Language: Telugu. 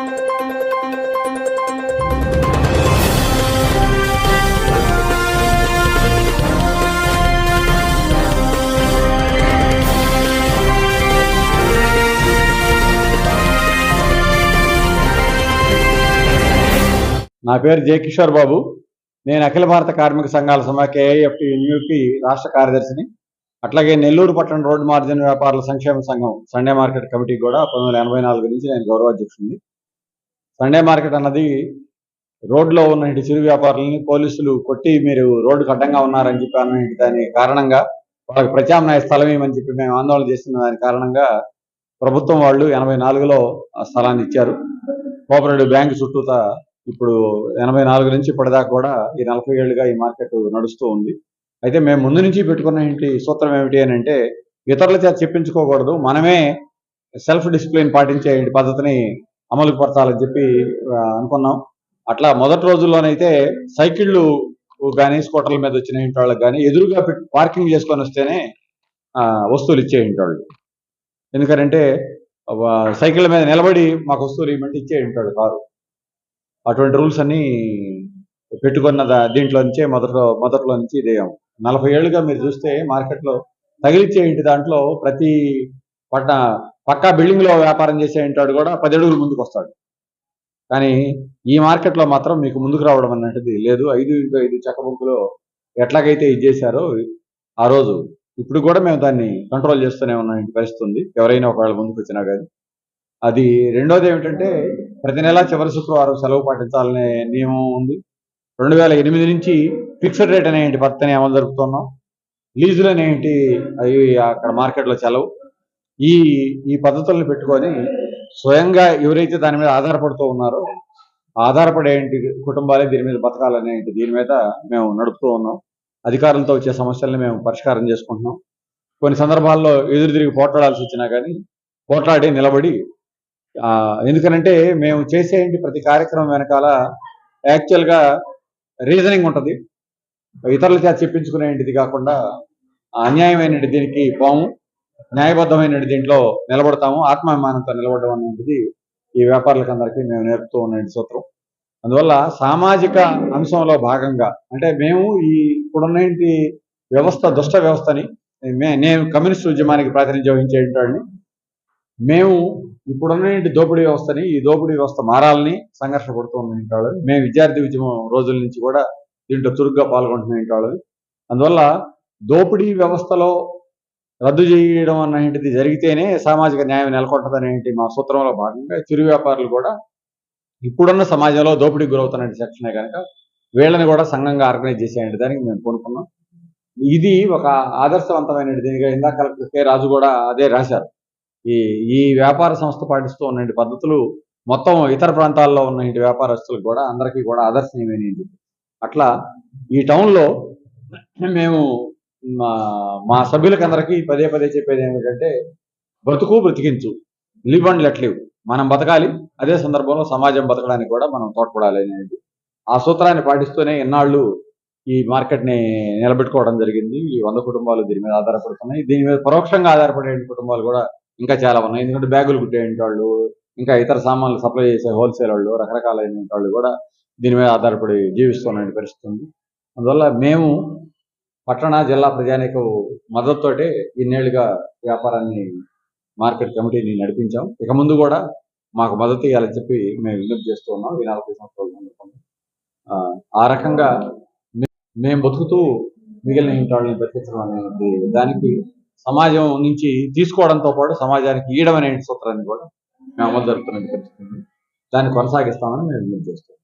నా పేరు జే కిషోర్ బాబు. నేను అఖిల భారత కార్మిక సంఘాల సమాఖ్య కేఐఎఫ్టి న్యూకి రాష్ట్ర కార్యదర్శిని. అట్లాగే నెల్లూరు పట్టణ రోడ్డు మార్జిన్ వ్యాపారుల సంక్షేమ సంఘం సండే మార్కెట్ కమిటీ కూడా పంతొమ్మిది వందల ఎనభై నాలుగు నుంచి నేను గౌరవాధ్యక్షుడిని. సండే మార్కెట్ అన్నది రోడ్లో ఉన్న చిరు వ్యాపారులని పోలీసులు కొట్టి మీరు రోడ్డుకు అడ్డంగా ఉన్నారని చెప్పి అన్న దాని కారణంగా వాళ్ళకి ప్రత్యామ్నాయ స్థలం ఏమని చెప్పి మేము ఆందోళన చేస్తున్న దాని కారణంగా ప్రభుత్వం వాళ్ళు ఎనభై నాలుగులో ఆ స్థలాన్ని ఇచ్చారు. కోఆపరేటివ్ బ్యాంక్ చుట్టూతా ఇప్పుడు ఎనభై నాలుగు నుంచి ఇప్పటిదాకా కూడా ఈ నలభై ఏళ్ళుగా ఈ మార్కెట్ నడుస్తూ ఉంది. అయితే మేము ముందు నుంచి పెట్టుకున్న ఏంటి సూత్రం ఏమిటి అని అంటే ఇతరుల చేత చెప్పించుకోకూడదు. మనమే సెల్ఫ్ డిసిప్లిన్ పాటించే పద్ధతిని అమలు పరచాలని చెప్పి అనుకున్నాం. అట్లా మొదటి రోజుల్లోనైతే సైకిళ్ళు కానీ స్కూటర్ల మీద వచ్చిన ఇంటి వాళ్ళకి కానీ ఎదురుగా పెట్టి పార్కింగ్ చేసుకొని వస్తేనే వస్తువులు ఇచ్చే ఇంటి వాళ్ళు ఎందుకంటే ఆ, సైకిళ్ళ మీద నిలబడి మాకు వస్తువులు ఇవ్వమంటే ఇచ్చే ఉంటాడు కారు. అటువంటి రూల్స్ అన్ని పెట్టుకున్న దా- దీంట్లో నుంచే మొదట్లో మొదట్లో నుంచి ఇదేయం నలభై ఏళ్ళుగా మీరు చూస్తే మార్కెట్లో తగిలిచ్చే ఇంటి దాంట్లో ప్రతి పట్ట పక్కా బిల్డింగ్లో వ్యాపారం చేసే ఇంటాడు కూడా పది అడుగులు ముందుకు వస్తాడు. కానీ ఈ మార్కెట్లో మాత్రం మీకు ముందుకు రావడం అన్నట్టుది లేదు. ఐదు ఇంటూ ఐదు చెక్కబుక్కులో ఎట్లాగైతే ఇది చేశారో ఆ రోజు ఇప్పుడు కూడా మేము దాన్ని కంట్రోల్ చేస్తూనే ఉన్న. పరిస్థితి ఉంది. ఎవరైనా ఒకవేళ ముందుకు వచ్చినా కానీ. అది రెండోది ఏమిటంటే ప్రతి నెల చివరి శుక్రవారం సెలవు పాటించాలనే నియమం ఉంది. రెండు వేల ఎనిమిది నుంచి ఫిక్స్డ్ రేట్ అనే ఇంటి అమలు జరుపుతున్నాం. లీజులు అనేటి అవి అక్కడ మార్కెట్లో సెలవు ఈ ఈ పద్ధతులను పెట్టుకొని స్వయంగా ఎవరైతే దాని మీద ఆధారపడుతూ ఉన్నారో ఆధారపడేంటి ఆధారపడే కుటుంబాలే దీని మీద బతకాలనే దీని మీద మేము నడుపుతూ ఉన్నాం. అధికారులతో వచ్చే సమస్యల్ని మేము పరిష్కారం చేసుకుంటున్నాం. కొన్ని సందర్భాల్లో ఎదురు తిరిగి పోట్లాడాల్సి వచ్చినా కానీ పోట్లాడి నిలబడి ఎందుకనంటే మేము చేసేంటి ప్రతి కార్యక్రమం వెనకాల యాక్చువల్గా రీజనింగ్ ఉంటుంది. ఇతరుల చేత చెప్పించుకునేంటిది కాకుండా అన్యాయమైన దీనికి పోము. న్యాయబద్ధమైన దీంట్లో నిలబడతాము ఆత్మాభిమానంతో నిలబడడం అనేది ఈ వ్యాపారులకు అందరికీ మేము నేర్పుతూ ఉన్న సూత్రం. అందువల్ల సామాజిక అంశంలో భాగంగా అంటే మేము ఈ ఇప్పుడున్న ఇంటి వ్యవస్థ దుష్ట వ్యవస్థని మే- నేను కమ్యూనిస్ట్ ఉద్యమానికి ప్రాతినిధ్యం వహించేటాడిని మేము ఇప్పుడున్న ఇంటి దోపిడీ వ్యవస్థని ఈ దోపిడీ వ్యవస్థ మారాలని సంఘర్ష పడుతూ ఉన్న మేము విద్యార్థి ఉద్యమం రోజుల నుంచి కూడా దీంట్లో చురుగ్గా పాల్గొంటున్న ఇంటాడు అందువల్ల దోపిడీ వ్యవస్థలో రద్దు చేయడం అనేటిది జరిగితేనే సామాజిక న్యాయం నెలకొంటదనేటి మా సూత్రంలో భాగంగా చిరు వ్యాపారులు కూడా ఇప్పుడున్న సమాజంలో దోపిడీకి గురవుతున్న సెక్షనే కనుక వీళ్ళని కూడా సంఘంగా ఆర్గనైజ్ చేసేయండి దానికి మేము కోరుకున్నాం. ఇది ఒక ఆదర్శవంతమైన దీనిగా ఇందాక కలెక్టర్ కె రాజు కూడా అదే రాశారు. ఈ ఈ వ్యాపార సంస్థ పాటిస్తూ ఉన్న పద్ధతులు మొత్తం ఇతర ప్రాంతాల్లో ఉన్న వ్యాపారస్తులకు కూడా అందరికీ కూడా ఆదర్శనీయమైనది అట్లా ఈ టౌన్లో మేము మా మా సభ్యులకి పదే పదే చెప్పేది ఏమిటంటే బ్రతుకు బ్రతికించు. Live and let live. మనం బతకాలి. అదే సందర్భంలో సమాజం బతకడానికి కూడా మనం తోడ్పడాలి అనేది ఆ సూత్రాన్ని పాటిస్తూనే ఎన్నాళ్ళు ఈ మార్కెట్ని నిలబెట్టుకోవడం జరిగింది. ఈ వంద కుటుంబాలు దీని మీద ఆధారపడుతున్నాయి. దీని మీద పరోక్షంగా ఆధారపడే కుటుంబాలు కూడా ఇంకా చాలా ఉన్నాయి. ఎందుకంటే బ్యాగులు కుట్టే వాళ్ళు ఇంకా ఇతర సామాన్లు సప్లై చేసే హోల్సేల్ వాళ్ళు రకరకాలైన వాళ్ళు కూడా దీని మీద ఆధారపడి జీవిస్తున్న పరిస్థితి ఉంది. అందువల్ల మేము పట్టణ జిల్లా ప్రజానిక మద్దతుతోటే ఇన్నేళ్ళుగా వ్యాపారాన్ని మార్కెట్ కమిటీని నడిపించాం. ఇక ముందు కూడా మాకు మద్దతు ఇవ్వాలని చెప్పి మేము విజ్ఞప్తి చేస్తూ ఉన్నాం. ఈ నలభై సంవత్సరాల ఆ, రకంగా మేము బతుకుతూ మిగిలిన ఇంటి వాళ్ళని బతికించడం అనేది దానికి సమాజం నుంచి తీసుకోవడంతో పాటు సమాజానికి ఇయ్యడం అనే సూత్రాన్ని కూడా మేము అమలు జరుపుతున్న దాన్ని కొనసాగిస్తామని మేము విజ్ఞప్తి చేస్తాం